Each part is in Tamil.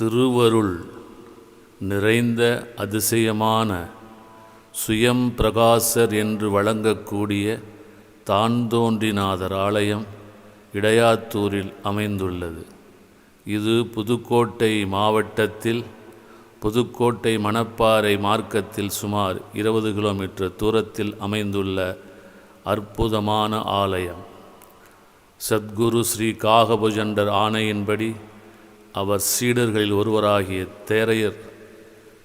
திருவருள் நிறைந்த அதிசயமான சுயம் பிரகாசர் என்று வழங்கக்கூடிய தான்தோன்றிநாதர் ஆலயம் இடையாத்தூரில் அமைந்துள்ளது. இது புதுக்கோட்டை மாவட்டத்தில் புதுக்கோட்டை மணப்பாறை மார்க்கத்தில் சுமார் இருபது கிலோமீட்டர் தூரத்தில் அமைந்துள்ள அற்புதமான ஆலயம். சத்குரு ஸ்ரீ காகபுஜண்டர் ஆணையின்படி அவர் சீடர்களில் ஒருவராகிய தேரையர்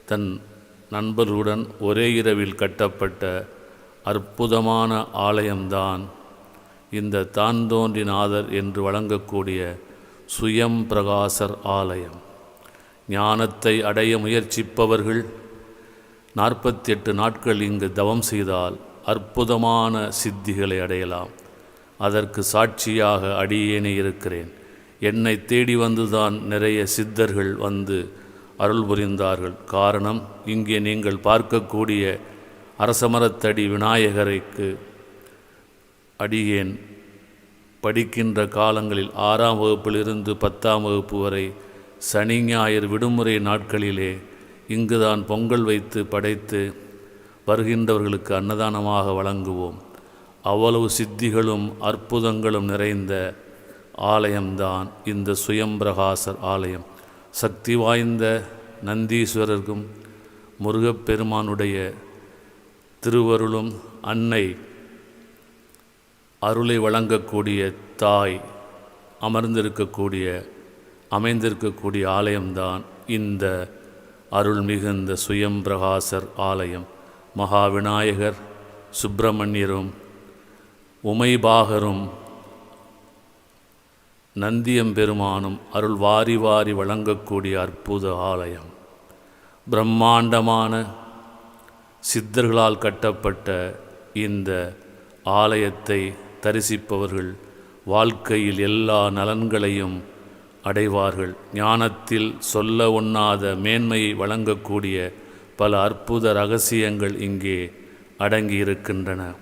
தன் நண்பர்களுடன் ஒரே இரவில் கட்டப்பட்ட அற்புதமான ஆலயம்தான் இந்த தான்தோன்றிநாதர் என்று வழங்கக்கூடிய சுயம் பிரகாசர் ஆலயம். ஞானத்தை அடைய முயற்சிப்பவர்கள் நாற்பத்தி எட்டு நாட்கள் இங்கு தவம் செய்தால் அற்புதமான சித்திகளை அடையலாம். அதற்கு சாட்சியாக அடியேனே இருக்கிறேன். என்னை தேடி வந்துதான் நிறைய சித்தர்கள் வந்து அருள் புரிந்தார்கள். காரணம் இங்கே நீங்கள் பார்க்கக்கூடிய அரசமரத்தடி விநாயகரைக்கு அடியேன் படிக்கின்ற காலங்களில் ஆறாம் வகுப்பிலிருந்து பத்தாம் வகுப்பு வரை சனி ஞாயிறு விடுமுறை நாட்களிலே இங்குதான் பொங்கல் வைத்து படைத்து வருகின்றவர்களுக்கு அன்னதானமாக வழங்குவோம். அவ்வளவு சித்திகளும் அற்புதங்களும் நிறைந்த ஆலயம்தான் இந்த சுயம்பிரகாசர் ஆலயம். சக்தி வாய்ந்த நந்தீஸ்வரருக்கும் முருகப்பெருமானுடைய திருவருளும் அன்னை அருளை வழங்கக்கூடிய தாய் அமர்ந்திருக்கக்கூடிய அமைந்திருக்கக்கூடிய ஆலயம்தான் இந்த அருள் மிகுந்த சுயம்பிரகாசர் ஆலயம். மகாவிநாயகர் சுப்பிரமணியரும் உமைபாகரும் நந்தியம்பெருமானும் அருள் வாரி வாரி வழங்கக்கூடிய அற்புத ஆலயம். பிரம்மாண்டமான சித்தர்களால் கட்டப்பட்ட இந்த ஆலயத்தை தரிசிப்பவர்கள் வாழ்க்கையில் எல்லா நலன்களையும் அடைவார்கள். ஞானத்தில் சொல்ல ஒண்ணாத மேன்மையை வழங்கக்கூடிய பல அற்புத ரகசியங்கள் இங்கே அடங்கியிருக்கின்றன.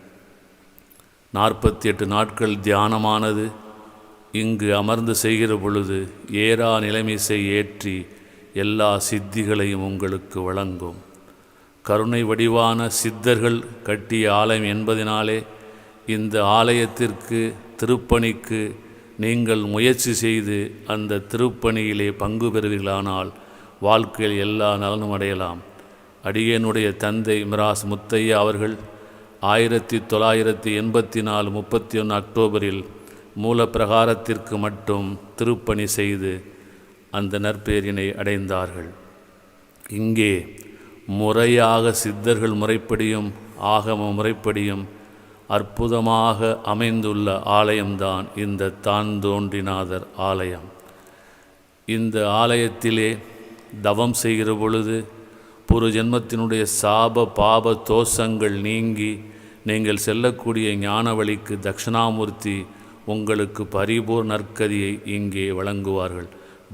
நாற்பத்தி எட்டு நாட்கள் தியானமானது. இங்கு அமர்ந்து செய்கிற பொழுது ஏறா நிலைமிசை ஏற்றி எல்லா சித்திகளையும் உங்களுக்கு வழங்கும். கருணை வடிவான சித்தர்கள் கட்டிய ஆலயம் என்பதினாலே இந்த ஆலயத்திற்கு திருப்பணிக்கு நீங்கள் முயற்சி செய்து அந்த திருப்பணியிலே பங்கு பெறுவீர்களானால் வாழ்க்கையில் எல்லா நலனும் அடையலாம். அடியனுடைய தந்தை மிராஸ் முத்தையா அவர்கள் ஆயிரத்தி தொள்ளாயிரத்தி எண்பத்தி நாலு முப்பத்தி ஒன்று அக்டோபரில் மூலப்பிரகாரத்திற்கு மட்டும் திருப்பணி செய்து அந்த நற்பேரினை அடைந்தார்கள். இங்கே முறையாக சித்தர்கள் முறைப்படியும் ஆகம முறைப்படியும் அற்புதமாக அமைந்துள்ள ஆலயம்தான் இந்த தான்தோன்றிநாதர் ஆலயம். இந்த ஆலயத்திலே தவம் செய்கிற பொழுது புரு ஜென்மத்தினுடைய சாப பாப தோஷங்கள் நீங்கி நீங்கள் செல்லக்கூடிய ஞான வழிக்கு தட்சிணாமூர்த்தி உங்களுக்கு பரிபூர் நற்கதியை இங்கே வழங்குவார்கள்.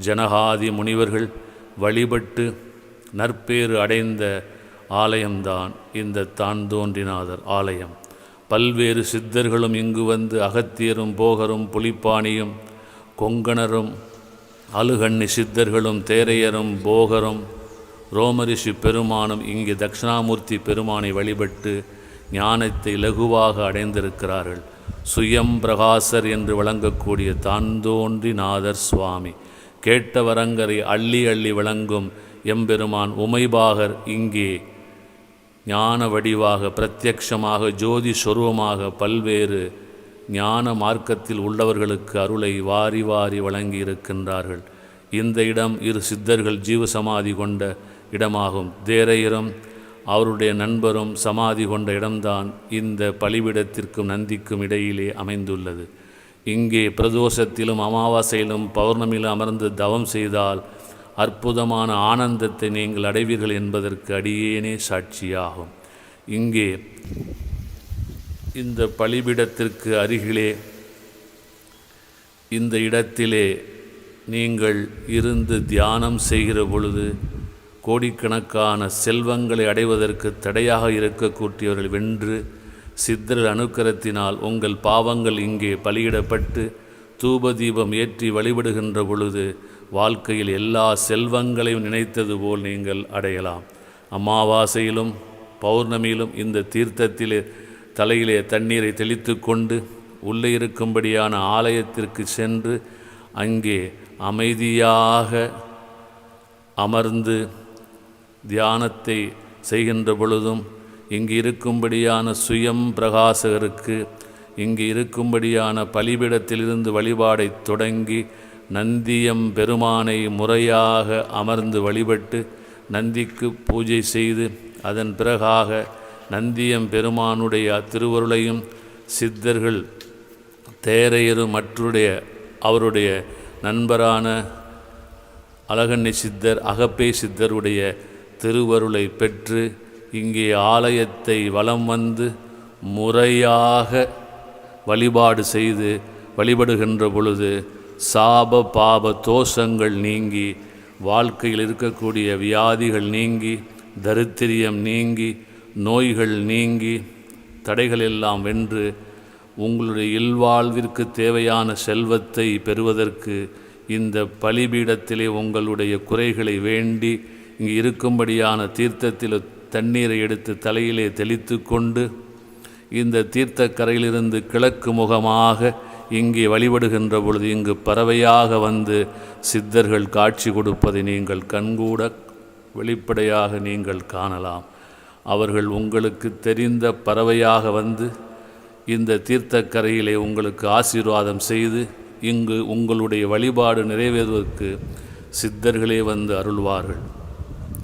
ஜனகாதி முனிவர்கள் வழிபட்டு நற்பேறு அடைந்த ஆலயம்தான் இந்த தான் தோன்றினாதர் ஆலயம். பல்வேறு சித்தர்களும் இங்கு வந்து அகத்தியரும் போகரும் புலிப்பாணியும் கொங்கணரும் அழுகண்ணி சித்தர்களும் தேரையரும் போகரும் ரோமரிஷி பெருமானும் இங்கே தட்சிணாமூர்த்தி பெருமானை வழிபட்டு ஞானத்தை இலகுவாக அடைந்திருக்கிறார்கள். சுயம் பிரகாசர் என்று வழங்கக்கூடிய தாந்தோன்றி நாதர் சுவாமி. கேட்டவரங்கரை அள்ளி அள்ளி விளங்கும் எம்பெருமான் உமைபாகர் இங்கே ஞான வடிவாக பிரத்யக்ஷமாக ஜோதி சொருவமாக பல்வேறு ஞான மார்க்கத்தில் உள்ளவர்களுக்கு அருளை வாரி வாரி வழங்கி இருக்கின்றார்கள் இந்த இடம் இரு சித்தர்கள் ஜீவசமாதி கொண்ட இடமாகும். தேரையிரம் அவருடைய நண்பரும் சமாதி கொண்ட இடம்தான் இந்த பலிபிடத்திற்கும் நந்திக்கும் இடையிலே அமைந்துள்ளது. இங்கே பிரதோஷத்திலும் அமாவாசையிலும் பௌர்ணமியிலும் அமர்ந்து தவம் செய்தால் அற்புதமான ஆனந்தத்தை நீங்கள் அடைவீர்கள் என்பதற்கு அடியேனே சாட்சியாகும். இங்கே இந்த பலிபிடத்திற்கு அருகிலே இந்த இடத்திலே நீங்கள் இருந்து தியானம் செய்கிற பொழுது கோடிக்கணக்கான செல்வங்களை அடைவதற்கு தடையாக இருக்கக்கூடியவர்கள் வென்று சித்தர் அனுக்கரத்தினால் உங்கள் பாவங்கள் இங்கே பலியிடப்பட்டு தூப தீபம் ஏற்றி வழிபடுகின்ற பொழுது வாழ்க்கையில் எல்லா செல்வங்களையும் நினைத்தது போல் நீங்கள் அடையலாம். அமாவாசையிலும் பௌர்ணமியிலும் இந்த தீர்த்தத்திலே தலையிலே தண்ணீரை தெளித்து கொண்டு உள்ளே இருக்கும்படியான ஆலயத்திற்கு சென்று அங்கே அமைதியாக அமர்ந்து தியானத்தை செய்கின்ற பொழுதும் இங்கு இருக்கும்படியான சுயம் பிரகாசகருக்கு இங்கு இருக்கும்படியான பலிபீடத்திலிருந்து வழிபாடைத் தொடங்கி நந்தியம் பெருமானை முறையாக அமர்ந்து வழிபட்டு நந்திக்கு பூஜை செய்து அதன் பிறகாக நந்தியம் பெருமானுடைய திருவருளையும் சித்தர்கள் தேரையரு மற்றுடைய அவருடைய நண்பரான அழகண்ணி சித்தர் அகப்பே சித்தருடைய திருவருளை பெற்று இங்கே ஆலயத்தை வலம் வந்து முறையாக வழிபாடு செய்து வழிபடுகின்ற பொழுது சாப பாப தோஷங்கள் நீங்கி வாழ்க்கையில் இருக்கக்கூடிய வியாதிகள் நீங்கி தரித்திரியம் நீங்கி நோய்கள் நீங்கி தடைகள் எல்லாம் வென்று உங்களுடைய இல்வாழ்விற்கு தேவையான செல்வத்தை பெறுவதற்கு இந்த பலிபீடத்திலே உங்களுடைய குறைகளை வேண்டி இங்கு இருக்கும்படியான தீர்த்தத்தில் தண்ணீரை எடுத்து தலையிலே தெளித்து கொண்டு இந்த தீர்த்தக்கரையிலிருந்து கிழக்கு முகமாக இங்கே வழிபடுகின்ற பொழுது இங்கு பறவையாக வந்து சித்தர்கள் காட்சி கொடுப்பதை நீங்கள் கண்கூட வெளிப்படையாக நீங்கள் காணலாம். அவர்கள் உங்களுக்கு தெரிந்த பறவையாக வந்து இந்த தீர்த்தக்கரையிலே உங்களுக்கு ஆசீர்வாதம் செய்து இங்கு உங்களுடைய வழிபாடு நிறைவேறுவதற்கு சித்தர்களே வந்து அருள்வார்கள்.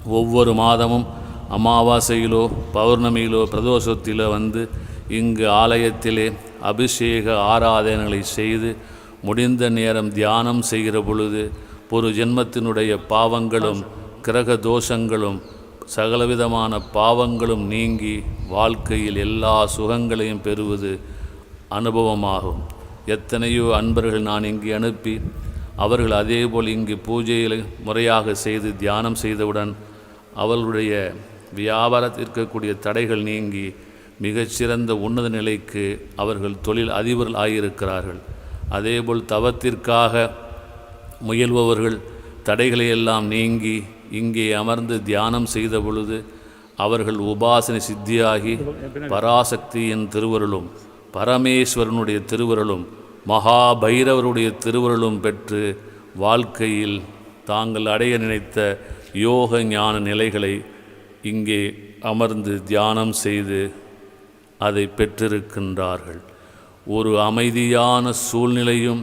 ஒவ்வொரு மாதமும் அமாவாசையிலோ பௌர்ணமியிலோ பிரதோஷத்திலோ வந்து இங்கு ஆலயத்திலே அபிஷேக ஆராதனைகளை செய்து முடிந்த நேரம் தியானம் செய்கிற பொழுது ஒரு ஜென்மத்தினுடைய பாவங்களும் கிரக தோஷங்களும் சகலவிதமான பாவங்களும் நீங்கி வாழ்க்கையில் எல்லா சுகங்களையும் பெறுவது அனுபவமாகும். எத்தனையோ அன்பர்கள் நான் இங்கு அனுப்பி அவர்கள் அதேபோல் இங்கு பூஜையில் முறையாக செய்து தியானம் செய்தவுடன் அவர்களுடைய வியாபாரத்தில் இருக்கக்கூடிய தடைகள் நீங்கி மிகச்சிறந்த உன்னத நிலைக்கு அவர்கள் தொழில் அதிபர்கள் ஆகியிருக்கிறார்கள். அதேபோல் தவத்திற்காக முயல்பவர்கள் தடைகளை எல்லாம் நீங்கி இங்கே அமர்ந்து தியானம் செய்த பொழுது அவர்கள் உபாசனை சித்தியாகி பராசக்தியின் திருவருளும் பரமேஸ்வரனுடைய திருவருளும் மகா பைரவருடைய திருவருளும் பெற்று வாழ்க்கையில் தாங்கள் அடைய நினைத்த யோக ஞான நிலைகளை இங்கே அமர்ந்து தியானம் செய்து அதை பெற்றிருக்கின்றார்கள். ஒரு அமைதியான சூழ்நிலையும்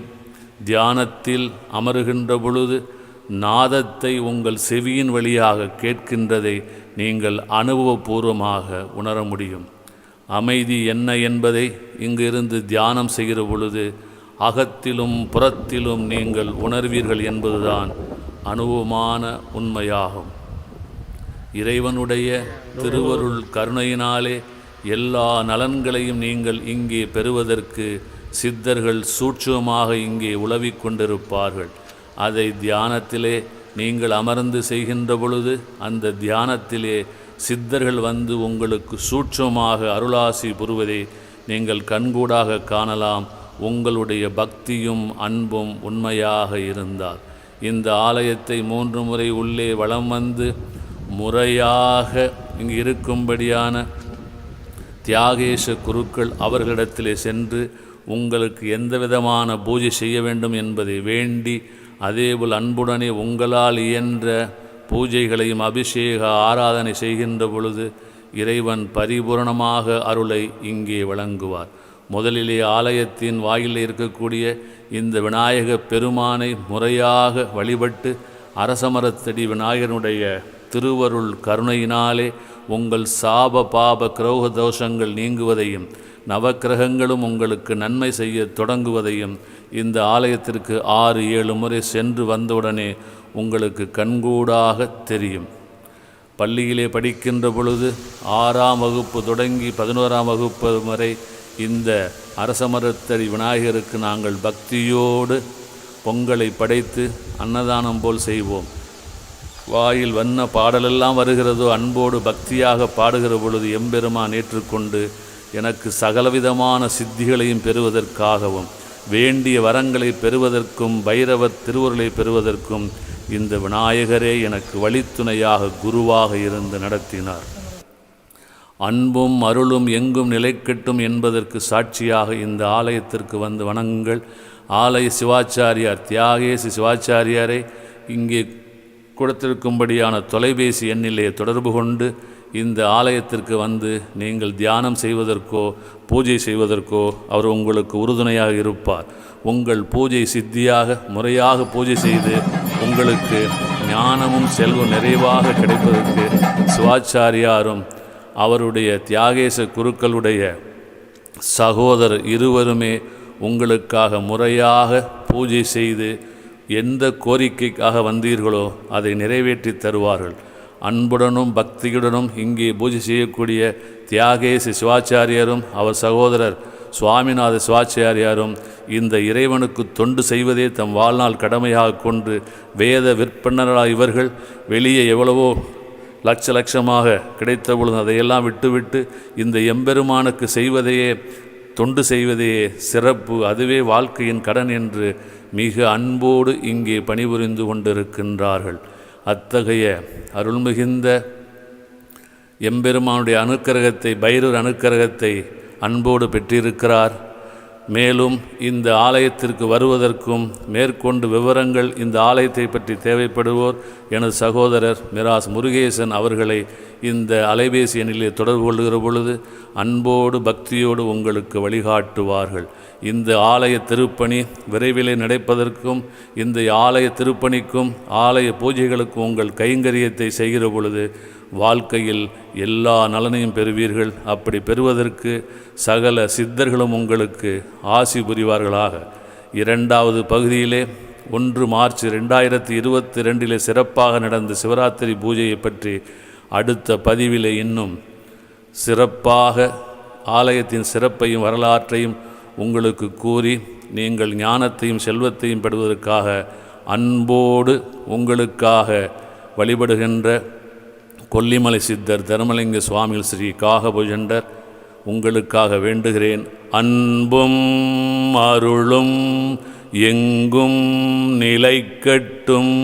தியானத்தில் அமருகின்ற பொழுது நாதத்தை உங்கள் செவியின் வழியாக கேட்கின்றதை நீங்கள் அனுபவபூர்வமாக உணர முடியும். அமைதி என்ன என்பதை இங்கிருந்து தியானம் செய்கிற பொழுது அகத்திலும் புறத்திலும் நீங்கள் உணர்வீர்கள் என்பதுதான் அனுபவமான உண்மையாகும். இறைவனுடைய திருவருள் கருணையினாலே எல்லா நலன்களையும் நீங்கள் இங்கே பெறுவதற்கு சித்தர்கள் சூட்சமாக இங்கே உலவிக் கொண்டிருப்பார்கள். அதை தியானத்திலே நீங்கள் அமர்ந்து செய்கின்ற பொழுது அந்த தியானத்திலே சித்தர்கள் வந்து உங்களுக்கு சூட்சமாக அருளாசி புரிவதை நீங்கள் கண்கூடாக காணலாம். உங்களுடைய பக்தியும் அன்பும் உண்மையாக இருந்தால். இந்த ஆலயத்தை மூன்று முறை உள்ளே வலம் வந்து முறையாக இங்கு இருக்கும்படியான தியாகேஷ குருக்கள் அவர்களிடத்திலே சென்று உங்களுக்கு எந்த விதமான பூஜை செய்ய வேண்டும் என்பதை வேண்டி அதேபோல் அன்புடனே உங்களால் இயன்ற பூஜைகளையும் அபிஷேக ஆராதனை செய்கின்ற பொழுது இறைவன் பரிபூரணமாக அருளை இங்கே வழங்குவார். முதலிலே ஆலயத்தின் வாயிலே இருக்கக்கூடிய இந்த விநாயக பெருமானை முறையாக வழிபட்டு அரசமரத்தடி விநாயகனுடைய திருவருள் கருணையினாலே உங்கள் சாப பாப கிரௌக தோஷங்கள் நீங்குவதையும் நவக்கிரகங்களும் உங்களுக்கு நன்மை செய்ய தொடங்குவதையும் இந்த ஆலயத்திற்கு ஆறு ஏழு முறை சென்று வந்தவுடனே உங்களுக்கு கண்கூடாக தெரியும். பள்ளியிலே படிக்கின்ற பொழுது ஆறாம் வகுப்பு தொடங்கி பதினோராம் வகுப்பு வரை இந்த அரசமரத்தடி விநாயகருக்கு நாங்கள் பக்தியோடு பொங்கலை படைத்து அன்னதானம் போல் செய்வோம். வாயில் வண்ண பாடலெல்லாம் வருகிறதோ அன்போடு பக்தியாக பாடுகிற பொழுது எம்பெருமான் ஏற்றுக்கொண்டு எனக்கு சகலவிதமான சித்திகளையும் பெறுவதற்காகவும் வேண்டிய வரங்களை பெறுவதற்கும் பைரவர் திருவுருளை பெறுவதற்கும் இந்த விநாயகரே எனக்கு வழித்துணையாக குருவாக இருந்து நடத்தினார். அன்பும் அருளும் எங்கும் நிலைக்கட்டும் என்பதற்கு சாட்சியாக இந்த ஆலயத்திற்கு வந்து வணங்குங்கள். ஆலய சிவாச்சாரியார் தியாகேசி சிவாச்சாரியாரை இங்கே கொடுத்திருக்கும்படியான தொலைபேசி எண்ணிலே தொடர்பு கொண்டு இந்த ஆலயத்திற்கு வந்து நீங்கள் தியானம் செய்வதற்கோ பூஜை செய்வதற்கோ அவர் உங்களுக்கு உறுதுணையாக இருப்பார். உங்கள் பூஜை சித்தியாக முறையாக பூஜை செய்து உங்களுக்கு ஞானமும் செல்வம் நிறைவாக கிடைப்பதற்கு சிவாச்சாரியாரும் அவருடைய தியாகேச குருக்களுடைய சகோதரர் இருவருமே உங்களுக்காக முறையாக பூஜை செய்து எந்த கோரிக்கைக்காக வந்தீர்களோ அதை நிறைவேற்றி தருவார்கள். அன்புடனும் பக்தியுடனும் இங்கே பூஜை செய்யக்கூடிய தியாகேசி சிவாச்சாரியரும் அவர் சகோதரர் சுவாமிநாத சிவாச்சாரியாரும் இந்த இறைவனுக்கு தொண்டு செய்வதே தம் வாழ்நாள் கடமையாக கொண்டு வேத விற்பனர்களாக இவர்கள் வெளியே எவ்வளவோ லட்ச லட்சமாக கிடைத்த பொழுது அதையெல்லாம் விட்டுவிட்டு இந்த எம்பெருமானுக்கு செய்வதையே தொண்டு செய்வதையே சிறப்பு அதுவே வாழ்க்கையின் கடன் என்று மிக அன்போடு இங்கே பணிபுரிந்து கொண்டிருக்கின்றார்கள். அத்தகைய அருள்மிகுந்த எம்பெருமானுடைய அனுக்கிரகத்தை பைரூர் அனுக்கிரகத்தை அன்போடு பெற்றிருக்கிறார். மேலும் இந்த ஆலயத்திற்கு வருவதற்கும் மேற்கொண்டு விவரங்கள் இந்த ஆலயத்தை பற்றி தேவைப்படுவோர் எனது சகோதரர் மிராஸ் முருகேசன் அவர்களை இந்த அலைபேசி எண்ணிலே தொடர்பு கொள்கிற பொழுது அன்போடு பக்தியோடு உங்களுக்கு வழிகாட்டுவார்கள். இந்த ஆலய திருப்பணி விரைவிலே நடப்பதற்கும் இந்த ஆலய திருப்பணிக்கும் ஆலய பூஜைகளுக்கும் உங்கள் கைங்கரியத்தை செய்கிற பொழுது வாழ்க்கையில் எல்லா நலனையும் பெறுவீர்கள். அப்படி பெறுவதற்கு சகல சித்தர்களும் உங்களுக்கு ஆசி புரிவார்களாக. இரண்டாவது பகுதியிலே ஒன்று மார்ச் ரெண்டாயிரத்தி இருபத்தி ரெண்டிலே சிறப்பாக நடந்த சிவராத்திரி பூஜையை பற்றி அடுத்த பதிவிலே இன்னும் சிறப்பாக ஆலயத்தின் சிறப்பையும் வரலாற்றையும் உங்களுக்கு கூறி நீங்கள் ஞானத்தையும் செல்வத்தையும் பெறுவதற்காக அன்போடு உங்களுக்காக வழிபடுகின்ற கொல்லிமலை சித்தர் தர்மலிங்க சுவாமிகள் ஸ்ரீ காகபுஜண்டர் உங்களுக்காக வேண்டுகிறேன். அன்பும் அருளும் எங்கும் நிலைக்கட்டும்.